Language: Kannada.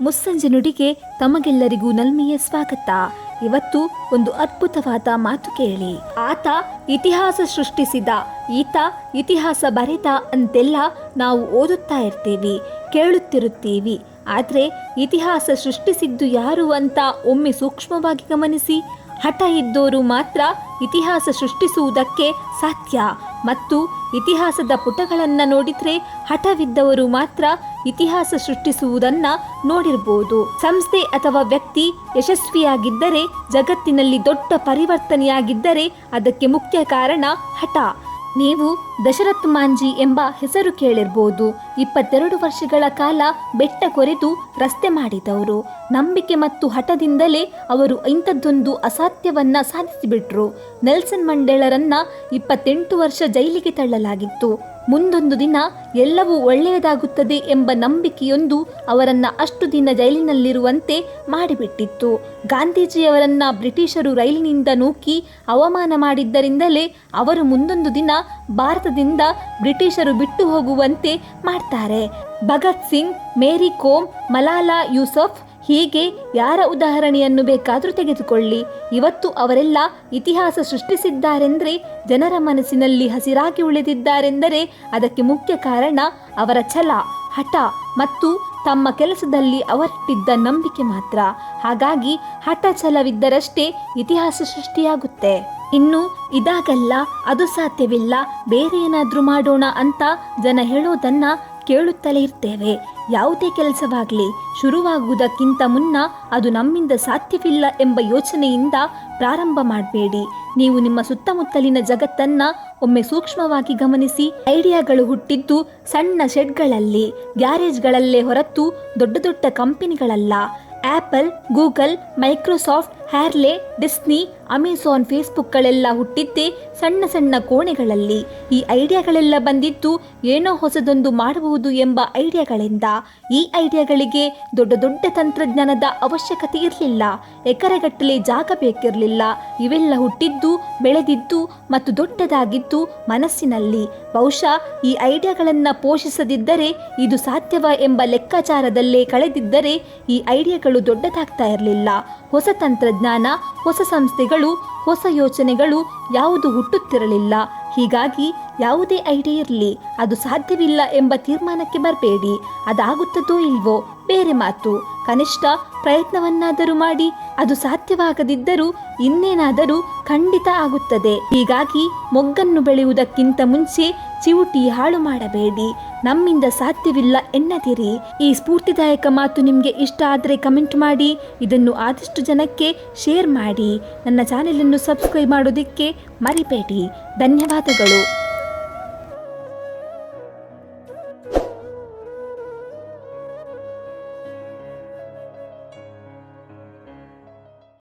ಮುಸ್ಸಂಜೆ ನುಡಿಗೆ ತಮಗೆಲ್ಲರಿಗೂ ನಲ್ಮೆಯ ಸ್ವಾಗತ. ಇವತ್ತು ಒಂದು ಅದ್ಭುತವಾದ ಮಾತು ಕೇಳಿ. ಆತ ಇತಿಹಾಸ ಸೃಷ್ಟಿಸಿದ, ಈತ ಇತಿಹಾಸ ಬರೆದ ಅಂತೆಲ್ಲ ನಾವು ಓದುತ್ತಾ ಇರ್ತೀವಿ, ಕೇಳುತ್ತಿರುತ್ತೀವಿ. ಆದರೆ ಇತಿಹಾಸ ಸೃಷ್ಟಿಸಿದ್ದು ಯಾರು ಅಂತ ಒಮ್ಮೆ ಸೂಕ್ಷ್ಮವಾಗಿ ಗಮನಿಸಿ, ಹಠ ಇದ್ದೋರು ಮಾತ್ರ ಇತಿಹಾಸ ಸೃಷ್ಟಿಸುವುದಕ್ಕೆ ಸಾಧ್ಯ. ಮತ್ತು ಇತಿಹಾಸದ ಪುಟಗಳನ್ನು ನೋಡಿದ್ರೆ ಹಠವಿದ್ದವರು ಮಾತ್ರ ಇತಿಹಾಸ ಸೃಷ್ಟಿಸುವುದನ್ನ ನೋಡಿರ್ಬೋದು. ಸಂಸ್ಥೆ ಅಥವಾ ವ್ಯಕ್ತಿ ಯಶಸ್ವಿಯಾಗಿದ್ದರೆ ಜಗತ್ತಿನಲ್ಲಿ ದೊಡ್ಡ ಪರಿವರ್ತನೆಯಾಗಿದ್ದರೆ ಅದಕ್ಕೆ ಮುಖ್ಯ ಕಾರಣ ಹಠ. ನೀವು ದಶರಥ್ ಮಾಂಜಿ ಎಂಬ ಹೆಸರು ಕೇಳಿರ್ಬೋದು. ಇಪ್ಪತ್ತೆರಡು ವರ್ಷಗಳ ಕಾಲ ಬೆಟ್ಟ ಕೊರೆದು ರಸ್ತೆ ಮಾಡಿದವರು. ನಂಬಿಕೆ ಮತ್ತು ಹಠದಿಂದಲೇ ಅವರು ಇಂಥದ್ದೊಂದು ಅಸಾಧ್ಯವನ್ನ ಸಾಧಿಸಿಬಿಟ್ರು. ನೆಲ್ಸನ್ ಮಂಡೇಳರನ್ನ ಇಪ್ಪತ್ತೆಂಟು ವರ್ಷ ಜೈಲಿಗೆ ತಳ್ಳಲಾಗಿತ್ತು. ಮುಂದೊಂದು ದಿನ ಎಲ್ಲವೂ ಒಳ್ಳೆಯದಾಗುತ್ತದೆ ಎಂಬ ನಂಬಿಕೆಯೊಂದು ಅವರನ್ನು ಅಷ್ಟು ದಿನ ಜೈಲಿನಲ್ಲಿರುವಂತೆ ಮಾಡಿಬಿಟ್ಟಿತ್ತು. ಗಾಂಧೀಜಿಯವರನ್ನು ಬ್ರಿಟಿಷರು ರೈಲಿನಿಂದ ನೂಕಿ ಅವಮಾನ ಮಾಡಿದ್ದರಿಂದಲೇ ಅವರು ಮುಂದೊಂದು ದಿನ ಭಾರತದಿಂದ ಬ್ರಿಟಿಷರು ಬಿಟ್ಟು ಹೋಗುವಂತೆ ಮಾಡ್ತಾರೆ. ಭಗತ್ ಸಿಂಗ್, ಮೇರಿ ಕೋಮ್, ಮಲಾಲಾ ಯೂಸಫ್ ಹೀಗೆ ಯಾರ ಉದಾಹರಣೆಯನ್ನು ಬೇಕಾದರೂ ತೆಗೆದುಕೊಳ್ಳಿ. ಇವತ್ತು ಅವರೆಲ್ಲ ಇತಿಹಾಸ ಸೃಷ್ಟಿಸಿದ್ದಾರೆಂದರೆ ಜನರ ಮನಸ್ಸಿನಲ್ಲಿ ಹಸಿರಾಗಿ ಉಳಿದಿದ್ದಾರೆಂದರೆ ಅದಕ್ಕೆ ಮುಖ್ಯ ಕಾರಣ ಅವರ ಛಲ, ಹಠ ಮತ್ತು ತಮ್ಮ ಕೆಲಸದಲ್ಲಿ ಅವರಿಟ್ಟಿದ್ದ ನಂಬಿಕೆ ಮಾತ್ರ. ಹಾಗಾಗಿ ಹಠ ಛಲವಿದ್ದರಷ್ಟೇ ಇತಿಹಾಸ ಸೃಷ್ಟಿಯಾಗುತ್ತೆ. ಇನ್ನು ಇದಾಗಲ್ಲ, ಅದು ಸಾಧ್ಯವಿಲ್ಲ, ಬೇರೆ ಏನಾದರೂ ಮಾಡೋಣ ಅಂತ ಜನ ಹೇಳೋದನ್ನ ಕೇಳುತ್ತಲೇ ಇರ್ತೇವೆ. ಯಾವುದೇ ಕೆಲಸವಾಗಲಿ ಶುರುವಾಗುವುದಕ್ಕಿಂತ ಮುನ್ನ ಅದು ನಮ್ಮಿಂದ ಸಾಧ್ಯವಿಲ್ಲ ಎಂಬ ಯೋಚನೆಯಿಂದ ಪ್ರಾರಂಭ ಮಾಡಬೇಡಿ. ನೀವು ನಿಮ್ಮ ಸುತ್ತಮುತ್ತಲಿನ ಜಗತ್ತನ್ನ ಒಮ್ಮೆ ಸೂಕ್ಷ್ಮವಾಗಿ ಗಮನಿಸಿ, ಐಡಿಯಾಗಳು ಹುಟ್ಟಿದ್ದು ಸಣ್ಣ ಶೆಡ್ಗಳಲ್ಲಿ, ಗ್ಯಾರೇಜ್ಗಳಲ್ಲೇ ಹೊರತು ದೊಡ್ಡ ದೊಡ್ಡ ಕಂಪನಿಗಳಲ್ಲ. Apple, Google, Microsoft Harley, Disney, Amazon ಫೇಸ್ಬುಕ್ಗಳೆಲ್ಲ ಹುಟ್ಟಿದ್ದೇ ಸಣ್ಣ ಸಣ್ಣ ಕೋಣೆಗಳಲ್ಲಿ. ಈ ಐಡಿಯಾಗಳೆಲ್ಲ ಬಂದಿದ್ದು ಏನೋ ಹೊಸದೊಂದು ಮಾಡಬಹುದು ಎಂಬ ಐಡಿಯಾಗಳಿಂದ. ಈ ಐಡಿಯಾಗಳಿಗೆ ದೊಡ್ಡ ದೊಡ್ಡ ತಂತ್ರಜ್ಞಾನದ ಅವಶ್ಯಕತೆ ಇರಲಿಲ್ಲ. ಎಕರೆಗಟ್ಟಲೆ ಜಾಗ ಬೇಕಿರಲಿಲ್ಲ. ಇವೆಲ್ಲ ಹುಟ್ಟಿದ್ದು, ಬೆಳೆದಿದ್ದು ಮತ್ತು ದೊಡ್ಡದಾಗಿದ್ದು ಮನಸ್ಸಿನಲ್ಲಿ. ಬಹುಶಃ ಈ ಐಡಿಯಾಗಳನ್ನು ಪೋಷಿಸದಿದ್ದರೆ ಇದು ಸಾಧ್ಯವ ಎಂಬ ಲೆಕ್ಕಾಚಾರದಲ್ಲೇ ಕಳೆದಿದ್ದರೆ ಈ ಐಡಿಯಾಗಳು ದೊಡ್ಡದಾಗ್ತಾ ಇರಲಿಲ್ಲ. ಹೊಸ ತಂತ್ರಜ್ಞಾನ ಹೊಸ ಸಂಸ್ಥೆಗಳು, ಹೊಸ ಯೋಚನೆಗಳು ಯಾವುದು ಹುಟ್ಟುತ್ತಿರಲಿಲ್ಲ. ಹೀಗಾಗಿ ಯಾವುದೇ ಐಡಿಯಾ ಇರಲಿ, ಅದು ಸಾಧ್ಯವಿಲ್ಲ ಎಂಬ ತೀರ್ಮಾನಕ್ಕೆ ಬರಬೇಡಿ. ಅದಾಗುತ್ತದೋ ಇಲ್ವೋ, ಬೇರೆ ಮಾತು. ಕನಿಷ್ಠ ಪ್ರಯತ್ನವನ್ನಾದರೂ ಮಾಡಿ, ಅದು ಸಾಧ್ಯವಾಗದಿದ್ದರೂ ಇನ್ನೇನಾದರೂ ಖಂಡಿತ ಆಗುತ್ತದೆ. ಹೀಗಾಗಿ ಮೊಗ್ಗನ್ನು ಬೆಳೆಯುವುದಕ್ಕಿಂತ ಮುಂಚೆ ಚಿವುಟಿ ಹಾಳು ಮಾಡಬೇಡಿ. ನಮ್ಮಿಂದ ಸಾಧ್ಯವಿಲ್ಲ ಎನ್ನದಿರಿ. ಈ ಸ್ಫೂರ್ತಿದಾಯಕ ಮಾತು ನಿಮಗೆ ಇಷ್ಟ ಆದರೆ ಕಮೆಂಟ್ ಮಾಡಿ, ಇದನ್ನು ಆದಷ್ಟು ಜನಕ್ಕೆ ಶೇರ್ ಮಾಡಿ. ನನ್ನ ಚಾನೆಲನ್ನು ಸಬ್ಸ್ಕ್ರೈಬ್ ಮಾಡೋದಕ್ಕೆ ಮರಿಬೇಡಿ. ಧನ್ಯವಾದಗಳು.